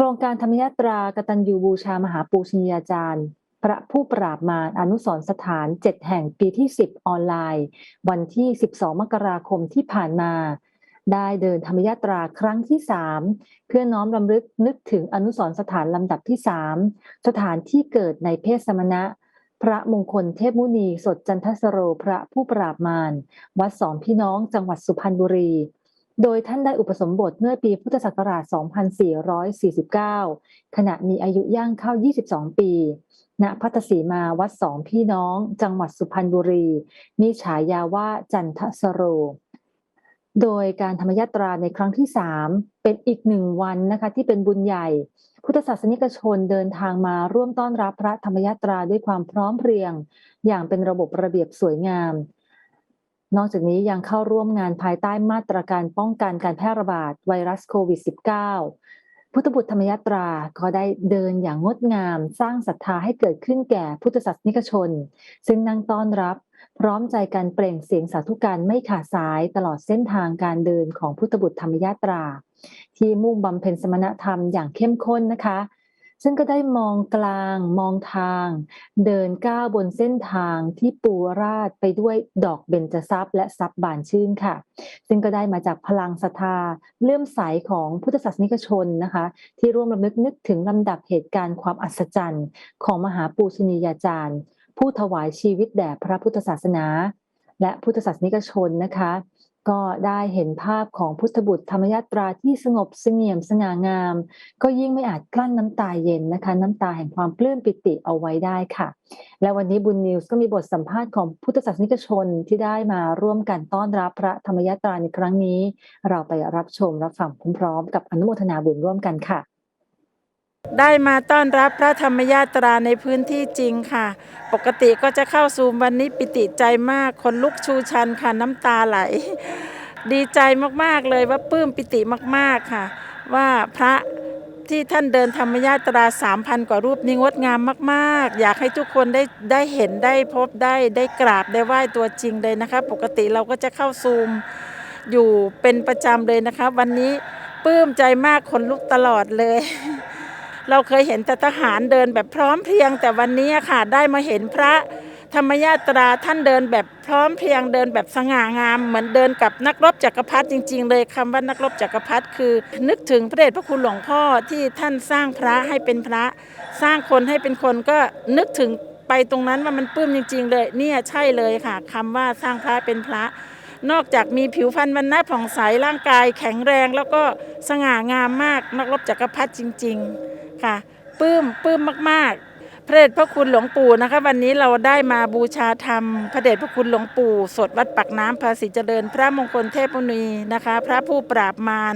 โครงการธรรมยาตรากตัญญูบูชามหาปูชนียาจารย์ พระผู้ปราบมารอนุสรสถาน 7 แห่งปีที่ 10 ออนไลน์ วันที่ 12 มกราคมที่ผ่านมา ได้เดินธรรมยาตราครั้งที่ 3 เพื่อน้อมรำลึกนึกถึงอนุสรสถานลำดับที่ 3 สถานที่เกิดในเพศสมณะพระมงคลเทพมุนีสดจันทสโรพระผู้ปราบมารวัดสองพี่น้องจังหวัดสุพรรณบุรี โดยท่านได้อุปสมบทเมื่อปีพุทธศักราช 2449 ขณะมีอายุย่างเข้า 22 ปี ณ พัทสีมาวัดสองพี่น้อง จังหวัดสุพรรณบุรี มีฉายาว่าจันทสโร โดยการธรรมยาตราในครั้งที่ 3 เป็นอีกหนึ่งวันนะคะที่เป็นบุญใหญ่ พุทธศาสนิกชนเดินทางมาร่วมต้อนรับพระธรรมยาตราด้วยความพร้อมเพรียง อย่างเป็นระบบระเบียบสวยงาม นอกจากนี้ยังเข้าร่วมงานภายใต้มาตรการป้องกันการแพร่ระบาดไวรัสโควิด -19 พุทธบุตรธรรมยตราก็ได้เดินอย่างงดงาม สร้างศรัทธาให้เกิดขึ้นแก่พุทธศาสนิกชน ซึ่งนั่งต้อนรับ พร้อมใจกันเปล่งเสียงสาธุการไม่ขาดสายตลอดเส้นทางการเดินของพุทธบุตรธรรมยตรา ที่มุ่งบำเพ็ญสมณธรรมอย่างเข้มข้นนะคะ ซึ่งก็ได้มองกลาง มองทาง เดินก้าวบนเส้นทางที่ปูราดไปด้วยดอกเบญจทรัพย์และทรัพย์บานชื่นค่ะ ซึ่งก็ได้มาจากพลังศรัทธาเลื่อมใสของพุทธศาสนิกชนนะคะ ที่ร่วมรำลึกนึกถึงลำดับเหตุการณ์ความอัศจรรย์ ของมหาปูชนียาจารย์ ผู้ถวายชีวิตแด่พระพุทธศาสนา และพุทธศาสนิกชนนะคะ ก็ได้เห็นภาพของพุทธบุตรธรรมยาตราที่สงบเสงี่ยมสง่างาม ก็ยิ่งไม่อาจกลั้นน้ำตาเย็นนะคะ น้ำตาแห่งความปลื้มปิติเอาไว้ได้ค่ะ และวันนี้บุญนิวส์ก็มีบทสัมภาษณ์ของพุทธศาสนิกชนที่ได้มาร่วมกันต้อนรับพระธรรมยาตราในครั้งนี้ เราไปรับชมรับฟังพร้อมๆ กับอนุโมทนาบุญร่วมกันค่ะ ได้มาต้อนรับพระธรรมยาตราในพื้นที่จริงค่ะ ปกติก็จะเข้าซูมวันนี้ปิติใจมากคนลุกชูชันค่ะน้ำตาไหล ดีใจมากๆเลยว่าปลื้มปิติมากๆค่ะ ว่าพระที่ท่านเดินธรรมยาตราสามพันกว่ารูปนี้งดงามมาก ๆ อยากให้ทุกคนได้ได้เห็นได้พบได้ได้กราบได้ไหว้ตัวจริงเลยนะคะ ปกติเราก็จะเข้าซูมอยู่เป็นประจำเลยนะคะ วันนี้ปลื้มใจมากคนลุกตลอดเลย เราเคยเห็นแต่ทหารเดินแบบพร้อมเพรียง แต่วันนี้ค่ะได้มาเห็นพระธรรมยาตราท่านเดินแบบพร้อมเพรียงเดินแบบสง่างาม เหมือนเดินกับนักรบจักรพรรดิจริง ๆ เลยคำว่านักรบจักรพรรดิคือ นึกถึงพระเดชพระคุณหลวงพ่อที่ท่านสร้างพระให้เป็นพระ สร้างคนให้เป็นคนก็นึกถึงไปตรงนั้นว่ามันปลื้มจริง ๆ เลยเนี่ยใช่เลยค่ะคำว่าสร้างพระเป็นพระ นอกจากมีผิวพรรณวันหน้าผ่องใสร่างกายแข็งแรง แล้วก็สง่างามมากนักรบจักรพรรดิจริง ๆ ค่ะปลื้มปลื้มมากๆ พระเดชพระคุณหลวงปู่นะคะ วันนี้เราได้มาบูชาธรรม พระเดชพระคุณหลวงปู่ สดวัดปักน้ำภาษีเจริญ พระมงคลเทพมุนีนะคะ พระผู้ปราบมาร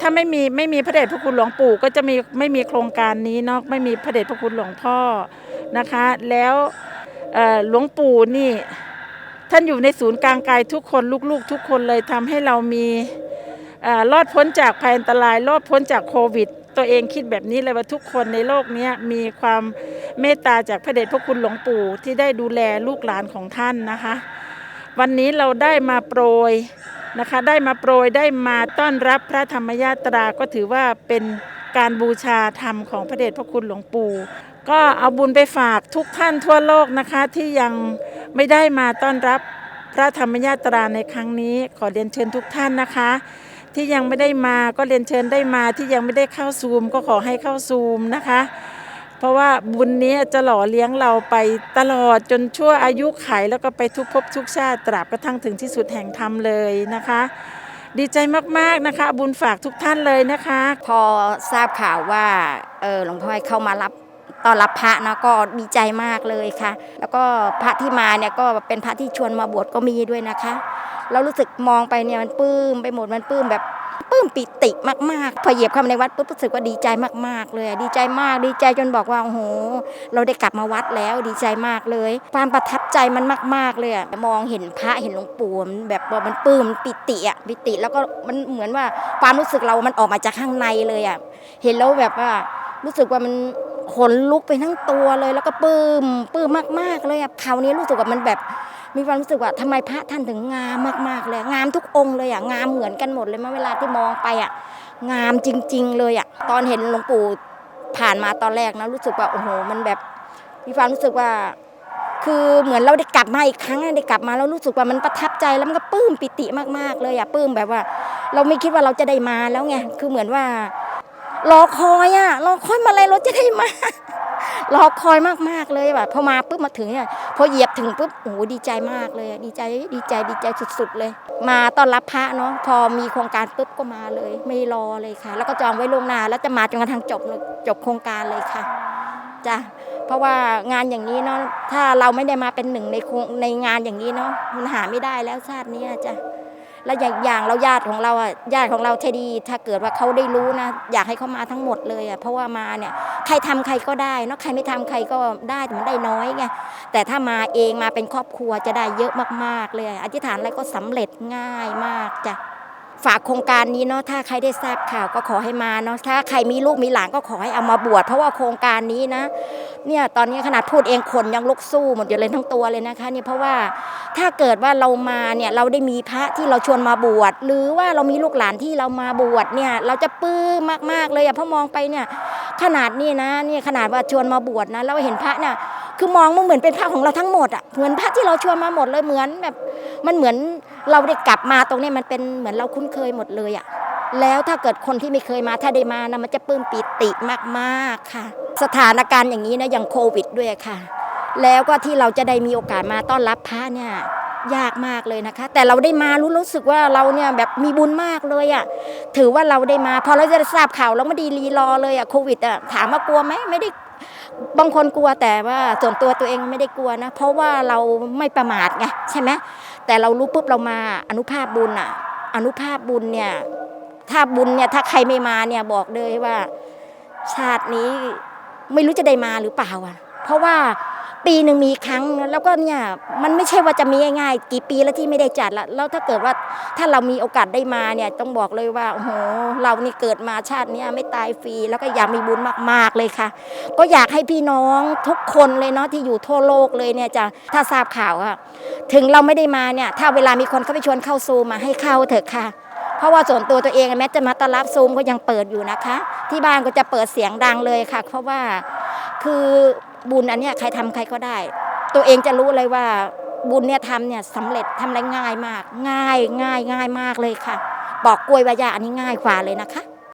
ถ้าไม่มีไม่มีพระเดชพระคุณหลวงปู่ก็จะมีไม่มีโครงการนี้เนาะไม่มีพระเดชพระคุณหลวงพ่อนะคะ แล้วหลวงปู่นี่ท่านอยู่ในศูนย์กลางกายทุกคนลูกๆ ทุกคนเลยทำให้เรามีเออรอดพ้นจากภัยอันตรายรอดพ้นจากโควิด ตัวเองคิดแบบนี้เลยว่าทุกคนในโลกนี้มีความเมตตาจากพระเดชพระคุณหลวงปู่ที่ได้ดูแลลูกหลานของท่านนะคะ วันนี้เราได้มาโปรยนะคะได้มาโปรยได้มาต้อนรับพระธรรมยาตราก็ถือว่าเป็นการบูชาธรรมของพระเดชพระคุณหลวงปู่ก็เอาบุญไปฝากทุกท่านทั่วโลกนะคะที่ยังไม่ได้มาต้อนรับพระธรรมยาตราในครั้งนี้ ขอเรียนเชิญทุกท่านนะคะ ที่ยังไม่ได้มาก็เรียนเชิญได้มาที่ยังไม่ได้เข้าซูมก็ขอให้เข้าซูมนะคะ เพราะว่าบุญนี้จะหล่อเลี้ยงเราไปตลอดจนชั่วอายุไขแล้วก็ไปทุกภพทุกชาติตราบกระทั่งถึงที่สุดแห่งธรรมเลยนะคะ ดีใจมากๆนะคะ บุญฝากทุกท่านเลยนะคะ พอทราบข่าวว่าเออหลวงพ่อให้เข้ามารับตอนรับพระนะก็ดีใจมากเลยค่ะ แล้วก็พระที่มาเนี่ยก็เป็นพระที่ชวนมาบวชก็มีด้วยนะคะ เรารู้สึกมองไปเนี่ยมันปลื้มไปหมดมันปลื้มแบบปลื้มปิติมากๆพอเหยียบเข้ามาในวัดปุ๊บรู้สึกว่าดีใจมาก ๆ เลย ดีใจมากดีใจจนบอกว่าโอ้โห เราได้กลับมาวัดแล้วดีใจมากเลย ความประทับใจมันมาก ๆ เลยมองเห็นพระเห็นหลวงปู่มันแบบว่ามันปลื้มปิติอะปิติแล้วก็มันเหมือนว่าความรู้สึกเรามันออกมาจากข้างในเลยอะเห็นแล้วแบบว่ารู้สึกว่ามัน ขนลุกไปทั้งตัวเลย แล้วก็ปลื้มปลื้มมากๆเลยอะคราวนี้รู้สึกว่ามันแบบ มีความรู้สึกว่าทำไมพระท่านถึงงามมากๆเลยงามทุกองค์เลยอะงามเหมือนกันหมดเลยเมื่อเวลาที่มองไปอะงามจริง ๆ เลยอะตอนเห็นหลวงปู่ผ่านมาตอนแรกนะรู้สึกว่าโอ้โหมันแบบมีความรู้สึกว่า คือเหมือนเราได้กลับมาอีกครั้งได้กลับมาแล้วรู้สึกว่ามันประทับใจแล้วมันก็ปลื้มปิติมากๆเลยอะปลื้มแบบว่า เราไม่คิดว่าเราจะได้มาแล้วไงคือเหมือนว่า รอคอยอะรอคอยมาอะไรราจะได้มารอคอยมากๆเลยแบบพอมาปุ๊บมาถึงเนี่ยพอเหยียบถึงปุ๊บโอ้ดีใจมากเลย ดีใจดีใจดีใจสุดๆเลย มาต้อนรับพระเนาะพอมีโครงการปุ๊บก็มาเลย ไม่รอเลยค่ะ แล้วก็จองไว้ล่วงหน้าแล้วจะมาจนกระทั่งจบจบโครงการเลยค่ะจ้ะเพราะว่างานอย่างนี้เนาะถ้าเราไม่ได้มาเป็นหนึ่งในในงานอย่างนี้เนาะมันหาไม่ได้แล้วชาตินี้จ้ะ แล้วอย่างอย่างเราญาติของเราอะญาติของเราเทดีถ้าเกิดว่าเขาได้รู้นะ อยากให้เขามาทั้งหมดเลยอะเพราะว่ามาเนี่ยใครทำใครก็ได้เนาะใครไม่ทำใครก็ได้แต่มันได้น้อยไงแต่ถ้ามาเองมาเป็นครอบครัวจะได้เยอะมากๆเลย อธิษฐานอะไรก็สำเร็จง่ายมากจ้ะ ฝากโครงการนี้เนาะถ้าใครได้ทราบข่าวก็ขอให้มาเนาะถ้าใครมีลูกมีหลานก็ขอให้เอามาบวชเพราะว่าโครงการนี้นะเนี่ยตอนนี้ขนาดพูดเองขนยังลุกสู้หมดอยู่เลยทั้งตัวเลยนะคะเนี่ยเพราะว่าถ้าเกิดว่าเรามาเนี่ยเราได้มีพระที่เราชวนมาบวชหรือว่าเรามีลูกหลานที่เรามาบวชเนี่ยเราจะปื้มมากๆเลยอะเพราะมองไปเนี่ยขนาดนี้นะเนี่ยขนาดว่าชวนมาบวชนะเราเห็นพระเนี่ย คือมองมันเหมือนเป็นพระของเราทั้งหมดอะเหมือนพระที่เราชวนมาหมดเลยเหมือนแบบ มันเหมือนเราได้กลับมาตรงนี้มันเป็นเหมือนเราคุ้นเคยหมดเลยอะแล้วถ้าเกิดคนที่ไม่เคยมาถ้าได้มานะมันจะปลื้มปิติมากๆค่ะ สถานการณ์อย่างนี้นะอย่างโควิดด้วยค่ะ แล้วก็ที่เราจะได้มีโอกาสมาต้อนรับพระเนี่ย ยากมากเลยนะคะ แต่เราได้มารู้รู้สึกว่าเราเนี่ยแบบมีบุญมากเลยอะ่ะถือว่าเราได้มาพอเราจะทราบข่าวเราไม่ด้รีรอเลยอะ่ะโควิดอะ่ะถามว่ากลัวไหมไม่ได้บางคนกลัวแต่ว่าส่วนตัวตัวเองไม่ได้กลัวนะ เพราะว่าเราไม่ประมาทไงใช่ไหมแต่เรารู้ปุ๊บเรามาอนุภาพบุญอะ อนุภาพบุญเนี่ยถ้าบุญเนี่ยถ้าใครไม่มาเนี่ยบอกเลยว่า ชาตินี้ไม่รู้จะได้มาหรือเปล่าอะ เพราะว่า ปีหนึ่งมีครั้งแล้วก็เนี่ยมันไม่ใช่ว่าจะมีง่ายๆกี่ปีแล้วที่ไม่ได้จัดละแล้วถ้าเกิดว่าถ้าเรามีโอกาสได้มาเนี่ยต้องบอกเลยว่าโอ้โหเรานี่เกิดมาชาตินี้ไม่ตายฟรีแล้วก็อยากมีบุญมากๆเลยค่ะ ก็อยากให้พี่น้องทุกคนเลยเนาะที่อยู่ทั่วโลกเลยเนี่ยจะถ้าทราบข่าวอะถึงเราไม่ได้มาเนี่ยถ้าเวลามีคนเข้าไปชวนเข้าซูมมาให้เข้าเถอะค่ะเพราะว่าส่วนตัวตัวเองแม้จะมาต้อนรับซูมก็ยังเปิดอยู่นะคะ ที่บ้านก็จะเปิดเสียงดังเลยค่ะ เพราะว่าคือ บุญอันเนี้ยใครทำใครก็ได้ ตัวเองจะรู้เลยว่าบุญเนี่ยทำเนี่ยสำเร็จทำอะไรง่ายมาก ง่ายง่ายง่ายมากเลยค่ะ บอกกล้วยวายาอันนี้ง่ายกว่าเลยนะคะ